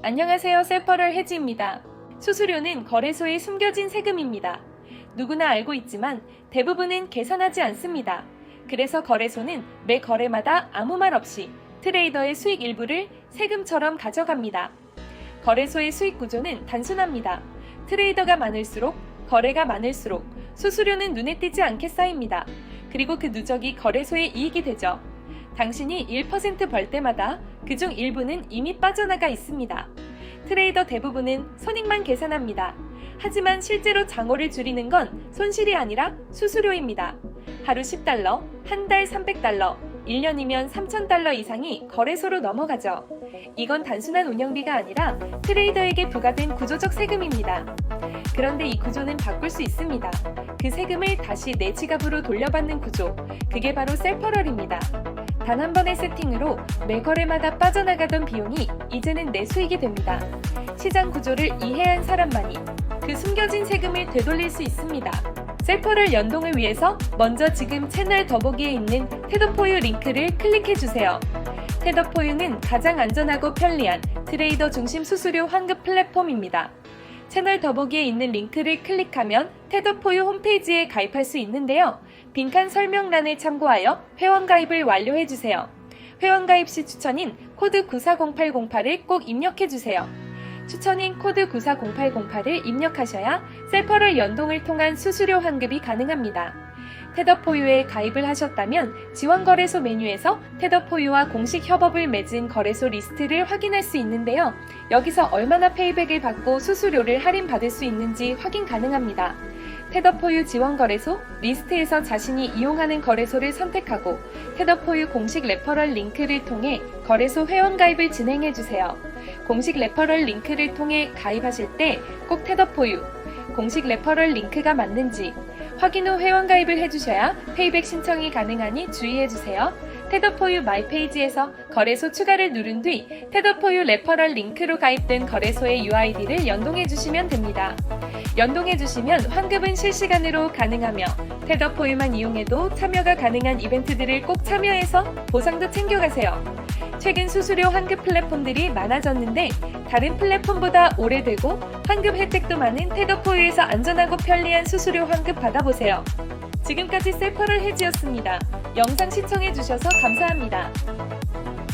안녕하세요. 셀퍼럴 해지입니다. 수수료는 거래소에 숨겨진 세금입니다. 누구나 알고 있지만 대부분은 계산하지 않습니다. 그래서 거래소는 매 거래마다 아무 말 없이 트레이더의 수익 일부를 세금처럼 가져갑니다. 거래소의 수익 구조는 단순합니다. 트레이더가 많을수록 거래가 많을수록 수수료는 눈에 띄지 않게 쌓입니다. 그리고 그 누적이 거래소의 이익이 되죠. 당신이 1%벌 때마다 그중 일부는 이미 빠져나가 있습니다. 트레이더 대부분은 손익만 계산합니다. 하지만 실제로 장어를 줄이는 건 손실이 아니라 수수료입니다. 하루 10달러, 한 달 300달러, 1년이면 3,000달러 이상이 거래소로 넘어가죠. 이건 단순한 운영비가 아니라 트레이더에게 부과된 구조적 세금입니다. 그런데 이 구조는 바꿀 수 있습니다. 그 세금을 다시 내 지갑으로 돌려받는 구조. 그게 바로 셀퍼럴입니다. 단 한 번의 세팅으로 매 거래마다 빠져나가던 비용이 이제는 내 수익이 됩니다. 시장 구조를 이해한 사람만이 그 숨겨진 세금을 되돌릴 수 있습니다. 셀퍼럴 연동을 위해서 먼저 지금 채널 더보기에 있는 테더포유 링크를 클릭해 주세요. 테더포유는 가장 안전하고 편리한 트레이더 중심 수수료 환급 플랫폼입니다. 채널 더보기에 있는 링크를 클릭하면 테더포유 홈페이지에 가입할 수 있는데요. 빈칸 설명란을 참고하여 회원 가입을 완료해 주세요. 회원 가입 시 추천인 코드 940808을 꼭 입력해 주세요. 추천인 코드 940808을 입력하셔야 셀퍼럴 연동을 통한 수수료 환급이 가능합니다. 테더포유에 가입을 하셨다면 지원거래소 메뉴에서 테더포유와 공식 협업을 맺은 거래소 리스트를 확인할 수 있는데요. 여기서 얼마나 페이백을 받고 수수료를 할인받을 수 있는지 확인 가능합니다. 테더포유 지원거래소 리스트에서 자신이 이용하는 거래소를 선택하고 테더포유 공식 레퍼럴 링크를 통해 거래소 회원 가입을 진행해 주세요. 공식 레퍼럴 링크를 통해 가입하실 때 꼭 테더포유 공식 레퍼럴 링크가 맞는지 확인 후 회원 가입을 해주셔야 페이백 신청이 가능하니 주의해주세요. 테더포유 마이 페이지에서 거래소 추가를 누른 뒤 테더포유 레퍼럴 링크로 가입된 거래소의 UID를 연동해 주시면 됩니다. 연동해 주시면 환급은 실시간으로 가능하며 테더포유만 이용해도 참여가 가능한 이벤트들을 꼭 참여해서 보상도 챙겨가세요. 최근 수수료 환급 플랫폼들이 많아졌는데 다른 플랫폼보다 오래되고 환급 혜택도 많은 테더포유에서 안전하고 편리한 수수료 환급 받아보세요. 지금까지 셀퍼럴 해지였습니다. 영상 시청해주셔서 감사합니다.